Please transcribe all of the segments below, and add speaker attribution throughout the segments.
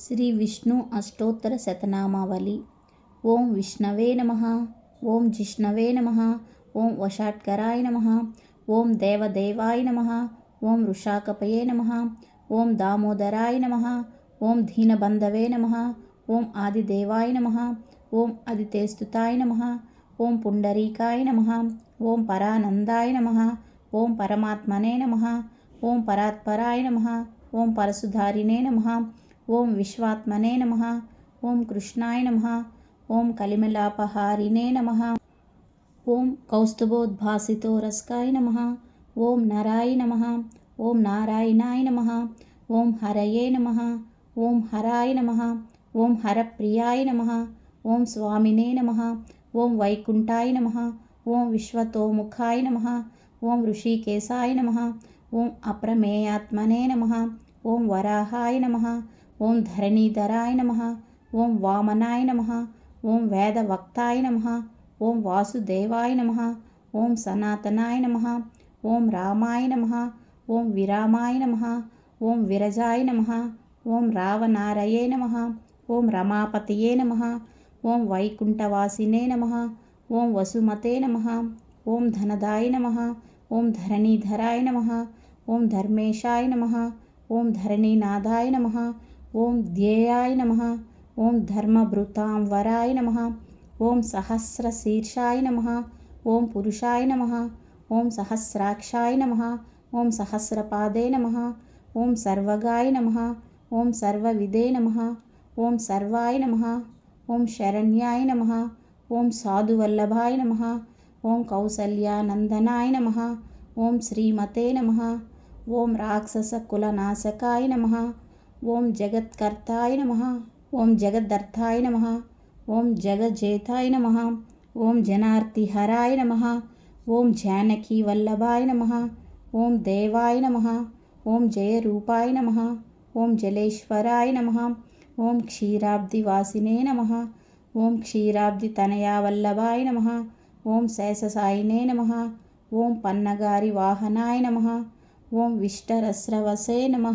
Speaker 1: శ్రీ విష్ణు అష్టోత్తర శతనామావళి ఓం విష్ణవే నమ ఓం జిష్ణవే నమ ఓం వషాట్కరాయ నమ ఓం దేవదేవాయ నమ ఓం వృషాకపయే నమ ఓం దామోదరాయ నమ ఓం దీనబంధవే నమ ఓం ఆదిదేవాయ నమ ఓం అదితేస్తుతాయ నమ ఓం పుండరీకాయ నమ ఓం పరానందాయ నమ ఓం పరమాత్మనే నమ ఓం పరాత్పరాయ నమ ఓం పరసుధారిణే నమ ఓం విశ్వాత్మనే నమ ఓం కృష్ణాయ నమ ఓం కలిమలాపహారినే నమ ఓం కౌస్తుభోద్భాసితో రస్కాయ నమ ఓం నరాయ నమ ఓం నారాయణాయ నమ ఓం హరయే నమ ఓం హరాయ నమ ఓం హరప్రియాయ నమ ఓం స్వామినే నమ ఓం వైకుంఠాయ నమ ఓం విశ్వతోముఖాయ నమ ఓం ఋషికేశాయ నమ ఓం అప్రమేయాత్మనే నమ ఓం వరాహాయ నమ ఓం ధరణీధరాయ నమ ఓం వామనాయ నమ ఓం వేదవక్తాయ నమ ఓం వాసుదేవాయ నమ ఓం సనాతనాయ నమ ఓం రామాయ నమ ఓం విరామాయ నమ ఓం విరజాయ నమ ఓం రావనారయే నమ ఓం రమాపతయే నమ ఓం వైకుంఠవాసినే నమ ఓం వసుమతే నమ ఓం ధనదాయ నమ ఓం ధరణీధరాయ నమ ఓం ధర్మేశాయ నమ ఓం ధరణీనాథాయ నమ ఓం ధ్యేయాయ నమ ఓం ధర్మభృతాం వరాయ నమ ఓం సహస్ర శీర్షాయ నమ ఓం పురుషాయ నమ ఓం సహస్రాక్షాయ నమ ఓం సహస్రపాదే నమ ఓం సర్వగాయ నమ ఓం సర్వవిదే నమ ఓం సర్వాయ నమ ఓం శరణ్యాయ నమ ఓం సాధువల్లభాయ నమ ఓం కౌసల్యానందనాయ నమ ఓం శ్రీమతే నమ ఓం రాక్షసకులనాశకాయ నమ ఓం జగత్కర్తాయ నమ ఓం జగద్దర్థాయ నమ ఓం జగజేతాయ నమ ఓం జనార్తిహరాయ నమ ఓం జానకీ వల్లభాయ నమ ఓం దేవాయ నమ ఓం జయరూపాయ నమ ఓం జలేశ్వరాయ నమ ఓం క్షీరాబ్దివాసినే నమ ఓం క్షీరాబ్దితనయావల్లభాయ నమ ఓం శేషసాయినే నమ ఓం పన్నగారి వాహనాయ నమ ఓం విష్టరస్రవసే నమ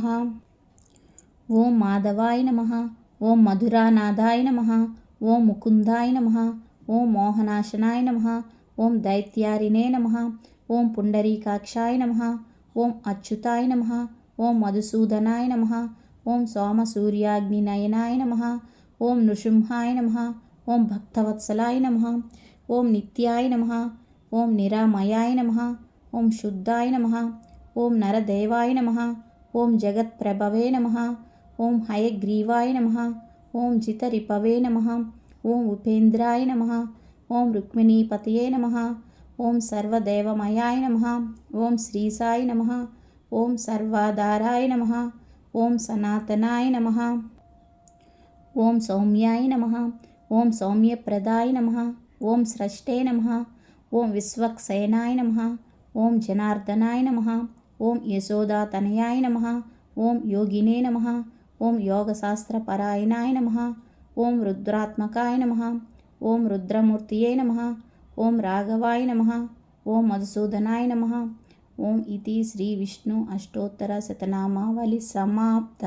Speaker 1: ఓం మాధవాయ నమ ఓం మధురానాథాయ నమ ఓం ముకుందాయ నమ ఓం మోహనాశనాయ నమ ఓం దైత్యారినే నమ ఓం పుండరీకాక్షాయ నమ ఓం అచ్యుతాయ నమ ఓం మధుసూదనాయ నమ ఓం సోమసూర్యాగ్నినయనాయ నమ ఓం నృసింహాయ నమ ఓం భక్తవత్సలాయ నమ ఓం నిత్యాయ నమ ఓం నిరామయాయ నమ ఓం శుద్ధాయ నమ ఓం నరదేవాయ నమ ఓం జగత్ప్రభవే నమ ఓం హయగ్రీవాయ నమ ఓం జితరిపవే నమ ఓం ఉపేంద్రాయ నమ ఓం రుక్మిణీపతయే నమ ఓం సర్వదేవమయాయ నమ ఓం శ్రీసాయి నమ ఓం సర్వాధారాయ నమ ఓం సనాతనాయ నమ ఓం సౌమ్యాయ నమ ఓం సౌమ్యప్రదాయ నమ ఓం స్రష్టే నమ ఓం విశ్వక్సేనాయ నమ ఓం జనార్దనాయ నమ ఓం యశోదాతనయాయ నమ ఓం యోగినే నమ ఓం యోగశాస్త్ర పరాయణాయ నమ. ఓం రుద్రాత్మకాయ నమ. ఓం రుద్రమూర్తియే నమ. ఓం రాఘవాయ నమ. ఓం మధుసూదనాయ నమ. ఓం ఇది శ్రీ విష్ణు అష్టోత్తర శతనామావళి సమాప్త.